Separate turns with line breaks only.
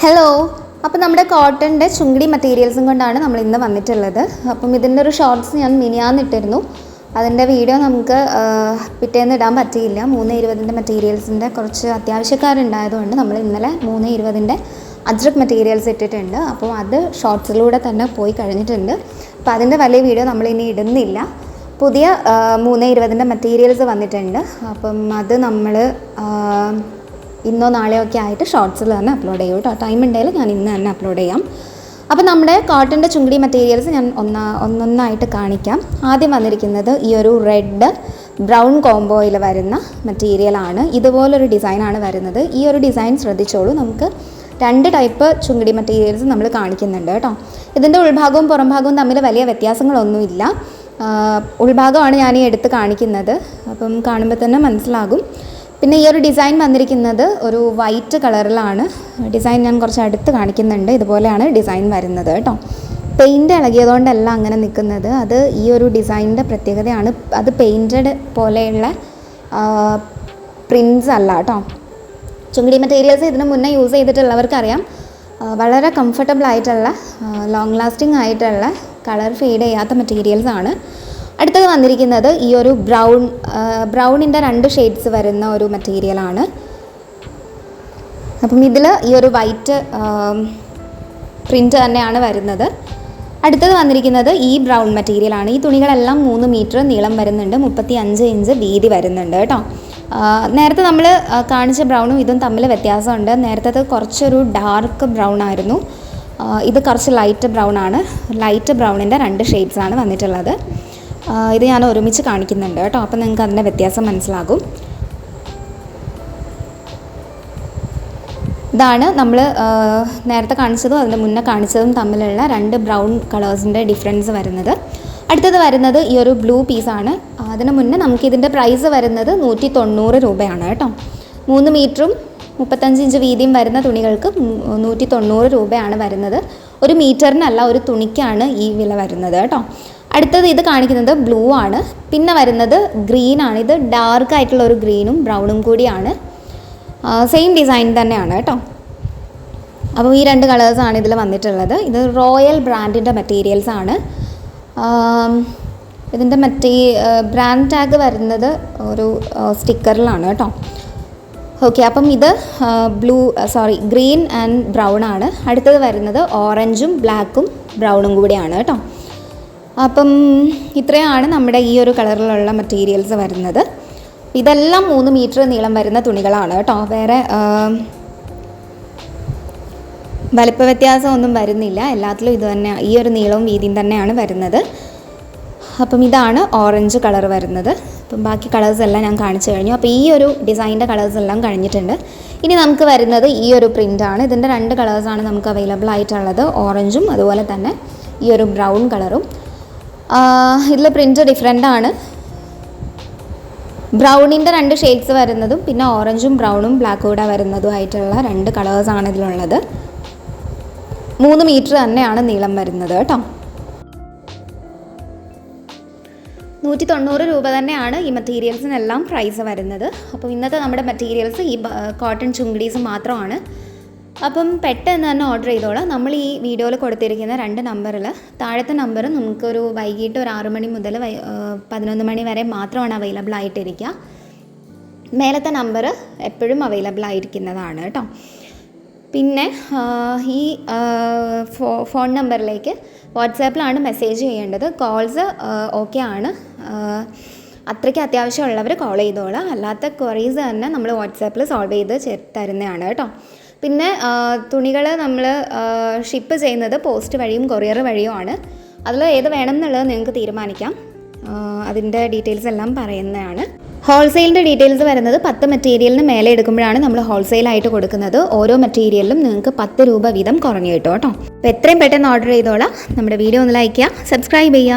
Hello അപ്പോൾ നമ്മുടെ കോട്ടന്റെ ചുങ്കിടി മെറ്റീരിയൽസും കൊണ്ടാണ് നമ്മൾ ഇന്ന് വന്നിട്ടുള്ളത്. അപ്പം ഇതിന്റെ ഒരു ഷോർട്സ് ഞാൻ മിനിയാന്നിട്ടിരുന്നു അതിന്റെ വീഡിയോ നമുക്ക് പിറ്റേന്ന് ഇടാൻ പറ്റിയില്ല. മൂന്ന് ഇരുപതിന്റെ മെറ്റീരിയൽസിന്റെ കുറച്ച് അത്യാവശ്യക്കാരുണ്ടായതുകൊണ്ട് നമ്മൾ ഇന്നലെ മൂന്ന് ഇരുപതിന്റെ അജ്രക് മെറ്റീരിയൽസ് ഇട്ടിട്ടുണ്ട്. അപ്പോൾ അത് ഷോർട്സിലൂടെ തന്നെ പോയി കഴിഞ്ഞിട്ടുണ്ട്. അപ്പോൾ അതിന്റെ വലിയ വീഡിയോ നമ്മൾ ഇനി ഇടുന്നില്ല. പുതിയ മൂന്ന് ഇരുപതിന്റെ മെറ്റീരിയൽസ് വന്നിട്ടുണ്ട്. അപ്പം അത് നമ്മൾ ഇന്നോ നാളെയോ ഒക്കെ ആയിട്ട് ഷോർട്സിൽ തന്നെ അപ്ലോഡ് ചെയ്യും കേട്ടോ ടൈം ഉണ്ടെങ്കിൽ ഞാൻ ഇന്ന് തന്നെ അപ്ലോഡ് ചെയ്യാം. അപ്പോൾ നമ്മുടെ കോട്ടന്റെ ചുങ്കിടി മെറ്റീരിയൽസ് ഞാൻ ഒന്നാ ഒന്നൊന്നായിട്ട് കാണിക്കാം. ആദ്യം വന്നിരിക്കുന്നത് ഈ ഒരു റെഡ് ബ്രൗൺ കോംബോയിൽ വരുന്ന മെറ്റീരിയലാണ് ഇതുപോലൊരു ഡിസൈനാണ് വരുന്നത്. ഈ ഒരു ഡിസൈൻ ശ്രദ്ധിച്ചോളൂ. നമുക്ക് രണ്ട് ടൈപ്പ് ചുങ്കിടി മെറ്റീരിയൽസ് നമ്മൾ കാണിക്കുന്നുണ്ട് കേട്ടോ ഇതിന്റെ ഉൾഭാഗവും പുറംഭാഗവും തമ്മിൽ വലിയ വ്യത്യാസങ്ങളൊന്നുമില്ല. ഉൾഭാഗമാണ് ഞാൻ ഈ എടുത്ത് കാണിക്കുന്നത്. അപ്പം കാണുമ്പോൾ തന്നെ മനസ്സിലാകും. പിന്നെ ഈ ഒരു ഡിസൈൻ വന്നിരിക്കുന്നത് ഒരു വൈറ്റ് കളറിലാണ്. ഡിസൈൻ ഞാൻ കുറച്ച് അടുത്ത് കാണിക്കുന്നുണ്ട്. ഇതുപോലെയാണ് ഡിസൈൻ വരുന്നത് കേട്ടോ. പെയിന്റ് ഇളകിയതുകൊണ്ടല്ല അങ്ങനെ നിൽക്കുന്നത്. അത് ഈ ഒരു ഡിസൈനിന്റെ പ്രത്യേകതയാണ്. അത് പെയിന്റഡ് പോലെയുള്ള പ്രിൻസ് അല്ല കേട്ടോ. ചുങ്കിടി മെറ്റീരിയൽസ് ഇതിന് മുന്നേ യൂസ് ചെയ്തിട്ടുള്ളവർക്കറിയാം. വളരെ കംഫർട്ടബിൾ ആയിട്ടുള്ള ലോങ് ലാസ്റ്റിംഗ് ആയിട്ടുള്ള കളർ ഫെയ്ഡ് ചെയ്യാത്ത മെറ്റീരിയൽസ് ആണ്. അടുത്തത് വന്നിരിക്കുന്നത് ഈ ഒരു ബ്രൗൺ ബ്രൗണിന്റെ രണ്ട് ഷെയ്ഡ്സ് വരുന്ന ഒരു മെറ്റീരിയലാണ് അപ്പം ഇതിൽ ഈ ഒരു വൈറ്റ് പ്രിന്റ് തന്നെയാണ് വരുന്നത്. അടുത്തത് വന്നിരിക്കുന്നത് ഈ ബ്രൗൺ മെറ്റീരിയലാണ് ഈ തുണികളെല്ലാം മൂന്ന് മീറ്റർ നീളം വരുന്നുണ്ട് മുപ്പത്തി അഞ്ച് ഇഞ്ച് വീതി വരുന്നുണ്ട് കേട്ടോ. നേരത്തെ നമ്മൾ കാണിച്ച ബ്രൗണും ഇതും തമ്മിൽ വ്യത്യാസമുണ്ട്. നേരത്തെ കുറച്ചൊരു ഡാർക്ക് ബ്രൗൺ ആയിരുന്നു. ഇത് കുറച്ച് ലൈറ്റ് ബ്രൗൺ ആണ്. ലൈറ്റ് ബ്രൗണിന്റെ രണ്ട് ഷെയ്ഡ്സാണ് വന്നിട്ടുള്ളത്. ഇത് ഞാൻ ഒരുമിച്ച് കാണിക്കുന്നുണ്ട് കേട്ടോ. അപ്പം നിങ്ങൾക്ക് അതിന്റെ വ്യത്യാസം മനസ്സിലാകും. ഇതാണ് നമ്മൾ നേരത്തെ കാണിച്ചതും അതിന്റെ മുന്നേ കാണിച്ചതും തമ്മിലുള്ള രണ്ട് ബ്രൗൺ കളേഴ്സിന്റെ ഡിഫറൻസ് വരുന്നത്. അടുത്തത് വരുന്നത് ഈ ഒരു ബ്ലൂ പീസാണ്. അതിന് മുന്നേ നമുക്ക് ഇതിന്റെ പ്രൈസ് വരുന്നത് നൂറ്റി തൊണ്ണൂറ് രൂപയാണ് കേട്ടോ. മൂന്ന് മീറ്ററും മുപ്പത്തഞ്ച് ഇഞ്ച് വീതിയും വരുന്ന തുണികൾക്ക് നൂറ്റി തൊണ്ണൂറ് രൂപയാണ് വരുന്നത്. ഒരു മീറ്ററിനല്ല ഒരു തുണിക്കാണ് ഈ വില വരുന്നത് കേട്ടോ. അടുത്തത് ഇത് കാണിക്കുന്നത് ബ്ലൂ ആണ്. പിന്നെ വരുന്നത് ഗ്രീൻ ആണ്. ഇത് ഡാർക്ക് ആയിട്ടുള്ള ഒരു ഗ്രീനും ബ്രൗണും കൂടിയാണ്. സെയിം ഡിസൈൻ തന്നെയാണ് കേട്ടോ. അപ്പോൾ ഈ രണ്ട് കളേഴ്സാണ് ഇതിൽ വന്നിട്ടുള്ളത്. ഇത് റോയൽ ബ്രാൻഡിന്റെ മെറ്റീരിയൽസ് ആണ്. ഇതിന്റെ മറ്റേ ബ്രാൻഡ് ടാഗ് വരുന്നത് ഒരു സ്റ്റിക്കറിലാണ് കേട്ടോ. ഓക്കെ അപ്പം ഇത് blue sorry green and brown ആണ്. അടുത്തത് വരുന്നത് ഓറഞ്ചും ബ്ലാക്കും ബ്രൗണും കൂടിയാണ് കേട്ടോ. അപ്പം ഇത്രയാണ് നമ്മുടെ ഈ ഒരു കളറിലുള്ള മെറ്റീരിയൽസ് വരുന്നത്. ഇതെല്ലാം മൂന്ന് മീറ്റർ നീളം വരുന്ന തുണികളാണ് കേട്ടോ. വേറെ വലിപ്പ വ്യത്യാസം ഒന്നും വരുന്നില്ല. എല്ലാത്തിലും ഇത് തന്നെ ഈ ഒരു നീളവും വീതിയും തന്നെയാണ് വരുന്നത്. അപ്പം ഇതാണ് ഓറഞ്ച് കളർ വരുന്നത്. അപ്പം ബാക്കി കളേഴ്സ് എല്ലാം ഞാൻ കാണിച്ചു കഴിഞ്ഞു. അപ്പോൾ ഈ ഒരു ഡിസൈനിന്റെ കളേഴ്സ് എല്ലാം കഴിഞ്ഞിട്ടുണ്ട്. ഇനി നമുക്ക് വരുന്നത് ഈ ഒരു പ്രിന്റാണ് ഇതിന്റെ രണ്ട് കളേഴ്സാണ് നമുക്ക് അവൈലബിൾ ആയിട്ടുള്ളത്. ഓറഞ്ചും അതുപോലെ തന്നെ ഈ ഒരു ബ്രൗൺ കളറും ഇതിൽ പ്രിന്റ് ഡിഫറെന്റ് ആണ്. ബ്രൗണിന്റെ രണ്ട് ഷെയ്ഡ്സ് വരുന്നതും പിന്നെ ഓറഞ്ചും ബ്രൗണും ബ്ലാക്കും കൂടെ വരുന്നതും ആയിട്ടുള്ള രണ്ട് കളേഴ്സാണ് ഇതിലുള്ളത്. മൂന്ന് മീറ്റർ തന്നെയാണ് നീളം വരുന്നത് കേട്ടോ. നൂറ്റി തൊണ്ണൂറ് രൂപ തന്നെയാണ് ഈ മെറ്റീരിയൽസിനെല്ലാം പ്രൈസ് വരുന്നത്. അപ്പോൾ ഇന്നത്തെ നമ്മുടെ മെറ്റീരിയൽസ് ഈ കോട്ടൺ ചുങ്കടീസ് മാത്രമാണ്. അപ്പം പെട്ടെന്ന് തന്നെ ഓർഡർ ചെയ്തോളാം. നമ്മൾ ഈ വീഡിയോയിൽ കൊടുത്തിരിക്കുന്ന രണ്ട് നമ്പറിൽ താഴത്തെ നമ്പർ നമുക്കൊരു വൈകിട്ട് ഒരു ആറ് മണി മുതൽ പതിനൊന്ന് മണി വരെ മാത്രമാണ് അവൈലബിൾ ആയിട്ടിരിക്കുക. മേലത്തെ നമ്പർ എപ്പോഴും അവൈലബിൾ ആയിരിക്കുന്നതാണ് കേട്ടോ. പിന്നെ ഈ ഫോ ഫോൺ നമ്പറിലേക്ക് വാട്സാപ്പിലാണ് മെസ്സേജ് ചെയ്യേണ്ടത്. കോൾസ് ഓക്കെ ആണ്. അത്രയ്ക്ക് അത്യാവശ്യമുള്ളവർ കോൾ ചെയ്തോളാം. അല്ലാത്ത ക്വറീസ് തന്നെ നമ്മൾ വാട്സാപ്പിൽ സോൾവ് ചെയ്ത് തരുന്നതാണ് കേട്ടോ. പിന്നെ തുണികൾ നമ്മൾ ഷിപ്പ് ചെയ്യുന്നത് പോസ്റ്റ് വഴിയും കൊറിയർ വഴിയും ആണ് അതിൽ ഏത് വേണം എന്നുള്ളത് നിങ്ങൾക്ക് തീരുമാനിക്കാം. അതിന്റെ ഡീറ്റെയിൽസ് എല്ലാം പറയുന്നതാണ്. ഹോൾസെയിലിന്റെ ഡീറ്റെയിൽസ് വരുന്നത് പത്ത് മെറ്റീരിയലിന് മേലെ എടുക്കുമ്പോഴാണ് നമ്മൾ ഹോൾസെയിലായിട്ട് കൊടുക്കുന്നത്. ഓരോ മെറ്റീരിയലിലും നിങ്ങൾക്ക് പത്ത് രൂപ വീതം കുറഞ്ഞു കിട്ടും കേട്ടോ. അപ്പോൾ എത്രയും പെട്ടെന്ന് ഓർഡർ ചെയ്തോളാം. നമ്മുടെ വീഡിയോ ഒന്ന് ലൈക്ക് ചെയ്യുക സബ്സ്ക്രൈബ് ചെയ്യുക.